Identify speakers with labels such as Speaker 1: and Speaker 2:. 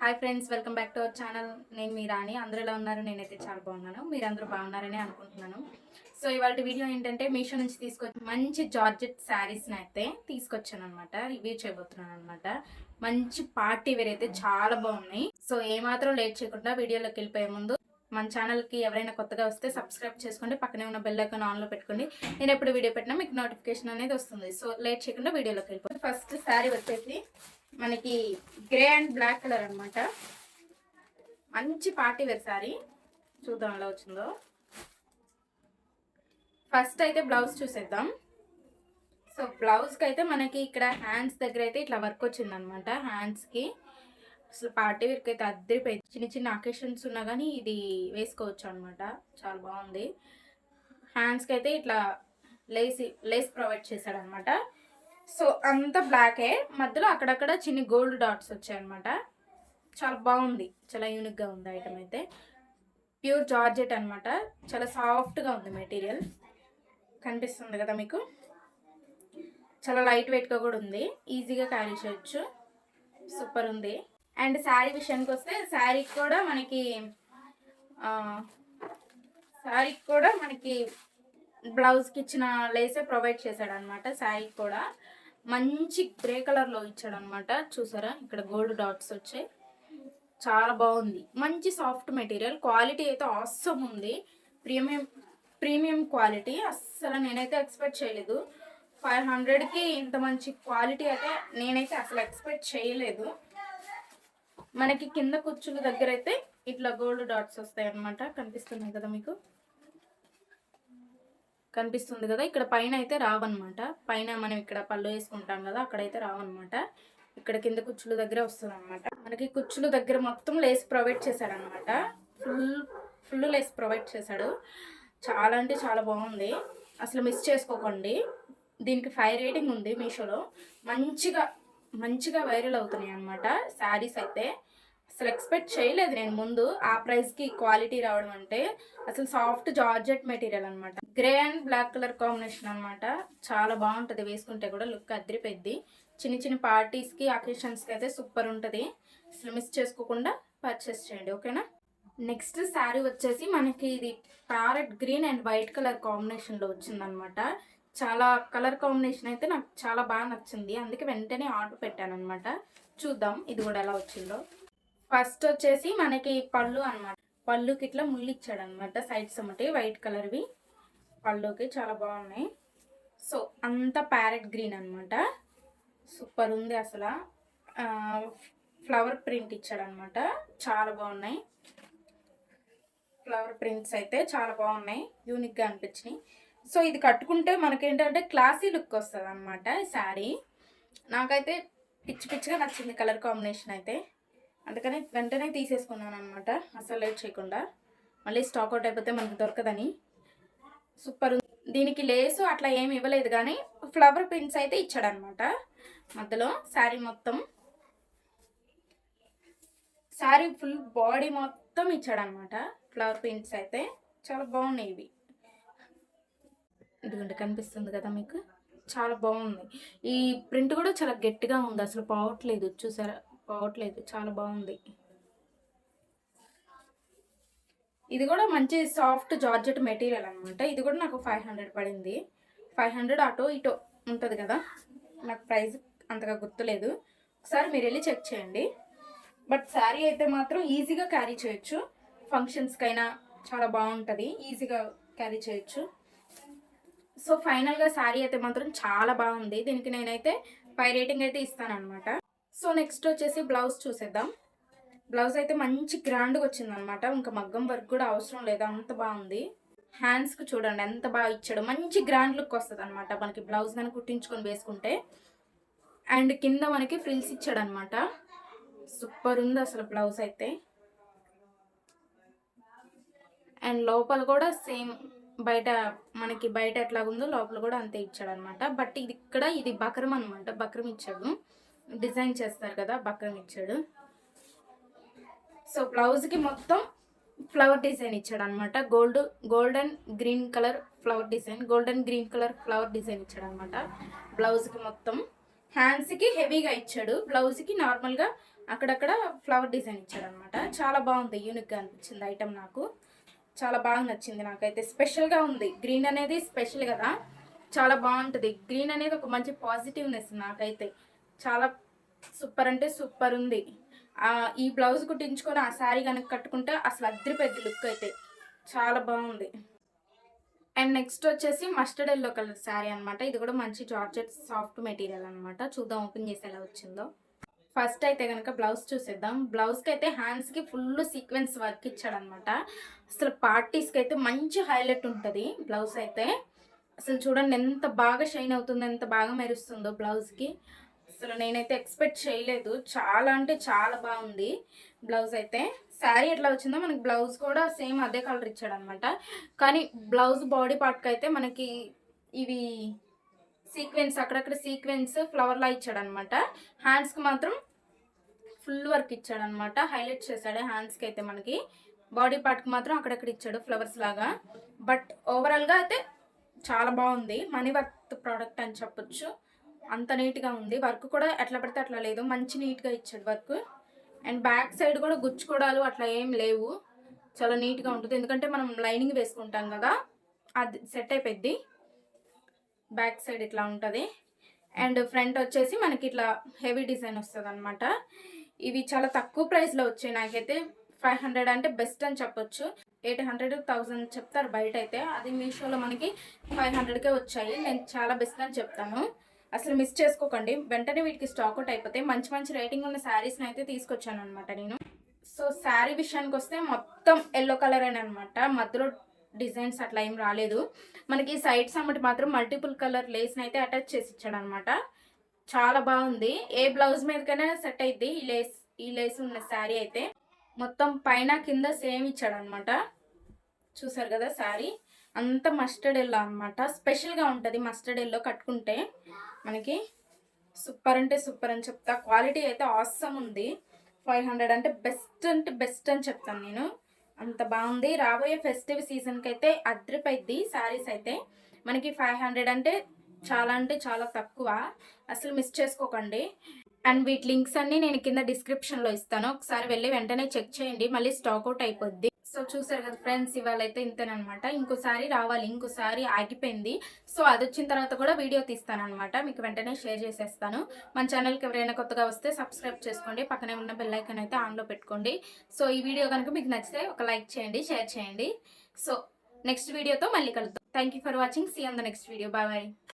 Speaker 1: Hi friends welcome back to our channel నేను మీ రాణి. అందరూ ఎలా ఉన్నారు? నేనైతే చాలా బాగున్నాను. మీరు బాగున్నారని అనుకుంటున్నాను. సో ఇవాళ వీడియో ఏంటంటే మీషో నుంచి తీసుకొచ్చి మంచి జార్జెట్ శారీస్ని అయితే తీసుకొచ్చాను అనమాట రివ్యూ చేయబోతున్నాను అనమాట మంచి పార్టీ వేర్ అయితే చాలా బాగున్నాయి. సో ఏమాత్రం లేట్ చేయకుండా వీడియోలోకి వెళ్ళిపోయే ముందు మన ఛానల్కి ఎవరైనా కొత్తగా వస్తే సబ్స్క్రైబ్ చేసుకోండి. పక్కనే ఉన్న బెల్ ఐకాన్ ఆన్లో పెట్టుకోండి. నేను ఎప్పుడు వీడియో పెట్టినా మీకు నోటిఫికేషన్ అనేది వస్తుంది. సో లేట్ చేయకుండా వీడియోలోకి వెళ్ళిపోయి ఫస్ట్ శారీ వచ్చేసి మనకి గ్రే అండ్ బ్లాక్ కలర్ అనమాట మంచి పార్టీ వేర్ సారీ. చూద్దాం ఎలా వచ్చిందో. ఫస్ట్ అయితే బ్లౌజ్ చూసేద్దాం. సో బ్లౌజ్కి అయితే మనకి ఇక్కడ హ్యాండ్స్ దగ్గర అయితే ఇట్లా వర్క్ వచ్చిందనమాట హ్యాండ్స్కి అసలు పార్టీ వేర్కి అయితే అద్దరిపోయింది. చిన్న చిన్న అకేషన్స్ ఉన్నా కానీ ఇది వేసుకోవచ్చు అనమాట చాలా బాగుంది. హ్యాండ్స్కి అయితే ఇట్లా లేస్ లేస్ ప్రొవైడ్ చేశాడనమాట సో అంత బ్లాకే మధ్యలో అక్కడక్కడ చిన్ని గోల్డ్ డాట్స్ వచ్చాయన్నమాట. చాలా బాగుంది. చాలా యూనిక్గా ఉంది ఐటమ్ అయితే. ప్యూర్ జార్జెట్ అనమాట చాలా సాఫ్ట్గా ఉంది మెటీరియల్ కనిపిస్తుంది కదా మీకు? చాలా లైట్ వెయిట్గా కూడా ఉంది. ఈజీగా క్యారీ చేయొచ్చు. సూపర్ ఉంది. అండ్ శారీ విషయానికి వస్తే శారీకి కూడా మనకి శారీకి కూడా మనకి బ్లౌజ్కి ఇచ్చిన లేసే ప్రొవైడ్ చేశాడు అనమాట శారీకి కూడా. మంచి గ్రే కలర్లో ఇచ్చాడు అనమాట చూసారా? ఇక్కడ గోల్డ్ డాట్స్ వచ్చాయి. చాలా బాగుంది. మంచి సాఫ్ట్ మెటీరియల్. క్వాలిటీ అయితే అవసరం ఉంది. Premium premium quality. అస్సలు నేనైతే ఎక్స్పెక్ట్ చేయలేదు. ఫైవ్ హండ్రెడ్కి ఇంత మంచి క్వాలిటీ అయితే నేనైతే అసలు ఎక్స్పెక్ట్ చేయలేదు. మనకి కింద కుచ్చుల దగ్గర అయితే ఇట్లా గోల్డ్ డాట్స్ వస్తాయి అనమాట కనిపిస్తున్నాయి కదా మీకు? కనిపిస్తుంది కదా ఇక్కడ పైన అయితే రావన్నమాట. పైన మనం ఇక్కడ పళ్ళు వేసుకుంటాం కదా అక్కడైతే రావన్నమాట. ఇక్కడ కింద కుచ్చుల దగ్గర వస్తుంది అనమాట మనకి కుచ్చుల దగ్గర మొత్తం లేస్ ప్రొవైడ్ చేశాడు అనమాట ఫుల్ ఫుల్ లేస్ ప్రొవైడ్ చేశాడు. చాలా అంటే చాలా బాగుంది. అసలు మిస్ చేసుకోకండి. దీనికి ఫైవ్ రేటింగ్ ఉంది మీషోలో. మంచిగా మంచిగా వైరల్ అవుతున్నాయి అనమాట శారీస్ అయితే. అసలు ఎక్స్పెక్ట్ చేయలేదు నేను ముందు ఆ ప్రైస్కి క్వాలిటీ రావడం అంటే. అసలు సాఫ్ట్ జార్జెట్ మెటీరియల్ అనమాట grey and black colour combination అనమాట చాలా బాగుంటుంది. వేసుకుంటే కూడా లుక్ అదిరిపోద్ది చిన్న చిన్న పార్టీస్కి అకేషన్స్కి అయితే సూపర్ ఉంటుంది. అసలు మిస్ చేసుకోకుండా పర్చేస్ చేయండి ఓకేనా? నెక్స్ట్ శారీ వచ్చేసి మనకి ఇది parrot green and white colour కాంబినేషన్లో వచ్చిందనమాట చాలా కలర్ కాంబినేషన్ అయితే నాకు చాలా బాగా నచ్చింది. అందుకే వెంటనే ఆర్డర్ పెట్టాను అనమాట చూద్దాం ఇది కూడా ఎలా వచ్చిందో. ఫస్ట్ వచ్చేసి మనకి పళ్ళు అనమాట పళ్ళుకి ఇట్లా ముళ్ళు ఇచ్చాడు అనమాట సైడ్స్ ఒకటి వైట్ కలర్వి పళ్ళుకి చాలా బాగున్నాయి. సో అంతా ప్యారెట్ గ్రీన్ అనమాట సూపర్ ఉంది అసలు. ఫ్లవర్ ప్రింట్ ఇచ్చాడు అనమాట చాలా బాగున్నాయి. ఫ్లవర్ ప్రింట్స్ అయితే చాలా బాగున్నాయి. యూనిక్గా అనిపించినాయి. సో ఇది కట్టుకుంటే మనకేంటంటే క్లాసీ లుక్ వస్తుంది అనమాట ఈ శారీ నాకైతే పిచ్చి పిచ్చిగా నచ్చింది కలర్ కాంబినేషన్ అయితే. అందుకని వెంటనే తీసేసుకున్నాను అనమాట అసలు లేట్ చేయకుండా. మళ్ళీ స్టాక్ అవుట్ అయిపోతే మనకు దొరకదని. సూపర్ దీనికి లేసు అట్లా ఏమి ఇవ్వలేదు కానీ ఫ్లవర్ ప్రింట్స్ అయితే ఇచ్చాడనమాట మధ్యలో శారీ మొత్తం. శారీ ఫుల్ బాడీ మొత్తం ఇచ్చాడనమాట ఫ్లవర్ ప్రింట్స్ అయితే. చాలా బాగున్నాయి ఇవి. ఇదిగోండి కనిపిస్తుంది కదా మీకు? చాలా బాగుంది. ఈ ప్రింట్ కూడా చాలా గట్టిగా ఉంది. అసలు పోవట్లేదు. చూసారా? పోవట్లేదు చాలా బాగుంది. ఇది కూడా మంచి సాఫ్ట్ జార్జెట్ మెటీరియల్ అనమాట ఇది కూడా నాకు ఫైవ్ హండ్రెడ్ పడింది. ఫైవ్ హండ్రెడ్ అటో ఇటో ఉంటుంది కదా. నాకు ప్రైస్ అంతగా గుర్తులేదు. ఒకసారి మీరు వెళ్ళి చెక్ చేయండి. బట్ శారీ అయితే మాత్రం ఈజీగా క్యారీ చేయొచ్చు. ఫంక్షన్స్కైనా చాలా బాగుంటుంది. ఈజీగా క్యారీ చేయొచ్చు. సో ఫైనల్గా శారీ అయితే మాత్రం చాలా బాగుంది. దీనికి నేనైతే పై రేటింగ్ అయితే ఇస్తాను అనమాట సో నెక్స్ట్ వచ్చేసి బ్లౌజ్ చూసేద్దాం. బ్లౌజ్ అయితే మంచి గ్రాండ్గా వచ్చిందనమాట. ఇంకా మగ్గం వర్క్ కూడా అవసరం లేదు అంత బాగుంది. హ్యాండ్స్కి చూడండి ఎంత బాగా ఇచ్చాడు. మంచి గ్రాండ్ లుక్ వస్తుంది అనమాట మనకి బ్లౌజ్ కానీ కుట్టించుకొని వేసుకుంటే. అండ్ కింద మనకి ఫ్రిల్స్ ఇచ్చాడు అనమాట సూపర్ ఉంది అసలు బ్లౌజ్ అయితే. అండ్ లోపల కూడా సేమ్ బయట మనకి బయట ఎట్లాగుందో లోపల కూడా అంతే ఇచ్చాడు అనమాట బట్ ఇది ఇక్కడ ఇది బక్రం అనమాట బక్రం ఇచ్చాడు. డిజైన్ చేస్తారు కదా బక్రం ఇచ్చాడు. సో బ్లౌజ్కి మొత్తం ఫ్లవర్ డిజైన్ ఇచ్చాడు అనమాట gold golden green colour flower design golden green colour flower design ఇచ్చాడు అనమాట బ్లౌజ్కి మొత్తం హ్యాండ్స్కి హెవీగా ఇచ్చాడు. బ్లౌజ్కి నార్మల్గా అక్కడక్కడ ఫ్లవర్ డిజైన్ ఇచ్చాడు అనమాట చాలా బాగుంది యూనిక్గా అనిపించింది ఐటమ్ నాకు. చాలా బాగా నచ్చింది నాకైతే. స్పెషల్గా ఉంది. గ్రీన్ అనేది స్పెషల్ కదా. చాలా బాగుంటుంది. గ్రీన్ అనేది ఒక మంచి పాజిటివ్నెస్ నాకైతే. చాలా సూపర్ అంటే సూపర్ ఉంది. ఈ బ్లౌజ్ కుట్టించుకొని ఆ శారీ కనుక కట్టుకుంటే అసలు అద్దరిపోద్ది లుక్ అయితే చాలా బాగుంది. అండ్ నెక్స్ట్ వచ్చేసి మస్టర్డ్ ఎల్లో కలర్ శారీ అనమాట ఇది కూడా మంచి జార్జెట్ సాఫ్ట్ మెటీరియల్ అనమాట చూద్దాం ఓపెన్ చేసి ఎలా వచ్చిందో. ఫస్ట్ అయితే కనుక బ్లౌజ్ చూసేద్దాం. బ్లౌజ్కి అయితే హ్యాండ్స్కి ఫుల్ సీక్వెన్స్ వర్క్ ఇచ్చాడనమాట అసలు పార్టీస్కి అయితే మంచి హైలైట్ ఉంటుంది బ్లౌజ్ అయితే. అసలు చూడండి ఎంత బాగా షైన్ అవుతుందో ఎంత బాగా మెరుస్తుందో బ్లౌజ్కి అసలు నేనైతే ఎక్స్పెక్ట్ చేయలేదు. చాలా అంటే చాలా బాగుంది బ్లౌజ్ అయితే. శారీ ఎట్లా వచ్చిందో మనకి బ్లౌజ్ కూడా సేమ్ అదే కలర్ ఇచ్చాడనమాట. కానీ బ్లౌజ్ బాడీ పార్ట్కి అయితే మనకి ఇవి సీక్వెన్స్ అక్కడక్కడ సీక్వెన్స్ ఫ్లవర్లా ఇచ్చాడనమాట. హ్యాండ్స్కి మాత్రం ఫుల్ వర్క్ ఇచ్చాడనమాట. హైలైట్ చేశాడు హ్యాండ్స్కి అయితే మనకి. బాడీ పార్ట్కి మాత్రం అక్కడక్కడ ఇచ్చాడు ఫ్లవర్స్ లాగా. బట్ ఓవరాల్గా అయితే చాలా బాగుంది. మనీ వర్త్ ప్రోడక్ట్ అని చెప్పొచ్చు. అంత నీట్గా ఉంది. వర్క్ కూడా ఎట్లా పడితే అట్లా లేదు. మంచి నీట్గా ఇచ్చాడు వర్క్. అండ్ బ్యాక్ సైడ్ కూడా గుచ్చుకోవడాలు అట్లా ఏం లేవు. చాలా నీట్గా ఉంటుంది. ఎందుకంటే మనం లైనింగ్ వేసుకుంటాం కదా అది సెట్ అయిపోద్ది బ్యాక్ సైడ్ ఇట్లా ఉంటుంది. అండ్ ఫ్రంట్ వచ్చేసి మనకి ఇట్లా హెవీ డిజైన్ వస్తుంది అనమాట ఇవి చాలా తక్కువ ప్రైస్లో వచ్చాయి. నాకైతే ఫైవ్ హండ్రెడ్ అంటే బెస్ట్ అని చెప్పొచ్చు. ఎయిట్ హండ్రెడ్ థౌజండ్ చెప్తారు బయట అయితే అది మీషోలో మనకి ఫైవ్ హండ్రెడ్కే వచ్చాయి. నేను చాలా బెస్ట్ అని చెప్తాను. అసలు మిస్ చేసుకోకండి. వెంటనే వీటికి స్టాక్ అవుట్ అయిపోతే మంచి మంచి రేటింగ్ ఉన్న శారీస్ని అయితే తీసుకొచ్చాను అనమాట నేను. సో శారీ విషయానికి వస్తే మొత్తం ఎల్లో కలర్ అని అనమాట మధ్యలో డిజైన్స్ అట్లా ఏం రాలేదు. మనకి సైడ్స్ అమ్మటి మాత్రం మల్టిపుల్ కలర్ లేస్ని అయితే అటాచ్ చేసి ఇచ్చాడు అనమాట చాలా బాగుంది. ఏ బ్లౌజ్ మీదకైనా సెట్ అయింది ఈ లేస్ ఈ లేస్ ఉన్న శారీ అయితే. మొత్తం పైన కింద సేమ్ ఇచ్చాడు అనమాట చూసారు కదా శారీ అంత మస్టర్డ్ ఎల్లో అనమాట స్పెషల్గా ఉంటుంది మస్టర్డ్ ఎల్లో కట్టుకుంటే. మనకి సూపర్ అంటే సూపర్ అని చెప్తా. క్వాలిటీ అయితే ఆసమ్ ఉంది. ఫైవ్ హండ్రెడ్ అంటే బెస్ట్ అంటే బెస్ట్ అని చెప్తాను నేను. అంత బాగుంది. రాబోయే ఫెస్టివ్ సీజన్కి అయితే అద్రిపోయిద్ది శారీస్ అయితే. మనకి ఫైవ్ హండ్రెడ్ అంటే చాలా అంటే చాలా తక్కువ. అసలు మిస్ చేసుకోకండి. అండ్ వీటి లింక్స్ అన్నీ నేను కింద డిస్క్రిప్షన్లో ఇస్తాను. ఒకసారి వెళ్ళి వెంటనే చెక్ చేయండి. మళ్ళీ స్టాక్ అవుట్ అయిపోద్ది. సో చూసారు కదా ఫ్రెండ్స్ ఇవాళ అయితే ఇంతేనమాట ఇంకోసారి రావాలి ఇంకోసారి ఆగిపోయింది. సో అది వచ్చిన తర్వాత కూడా వీడియో తీస్తానన్నమాట. మీకు వెంటనే షేర్ చేసేస్తాను. మన ఛానల్కి ఎవరైనా కొత్తగా వస్తే సబ్స్క్రైబ్ చేసుకోండి. పక్కనే ఉన్న బెల్లైకన్ అయితే ఆన్లో పెట్టుకోండి. సో ఈ వీడియో కనుక మీకు నచ్చితే ఒక లైక్ చేయండి షేర్ చేయండి. సో నెక్స్ట్ వీడియోతో మళ్ళీ కలుద్దాం. Thank you for watching see on the next video bye bye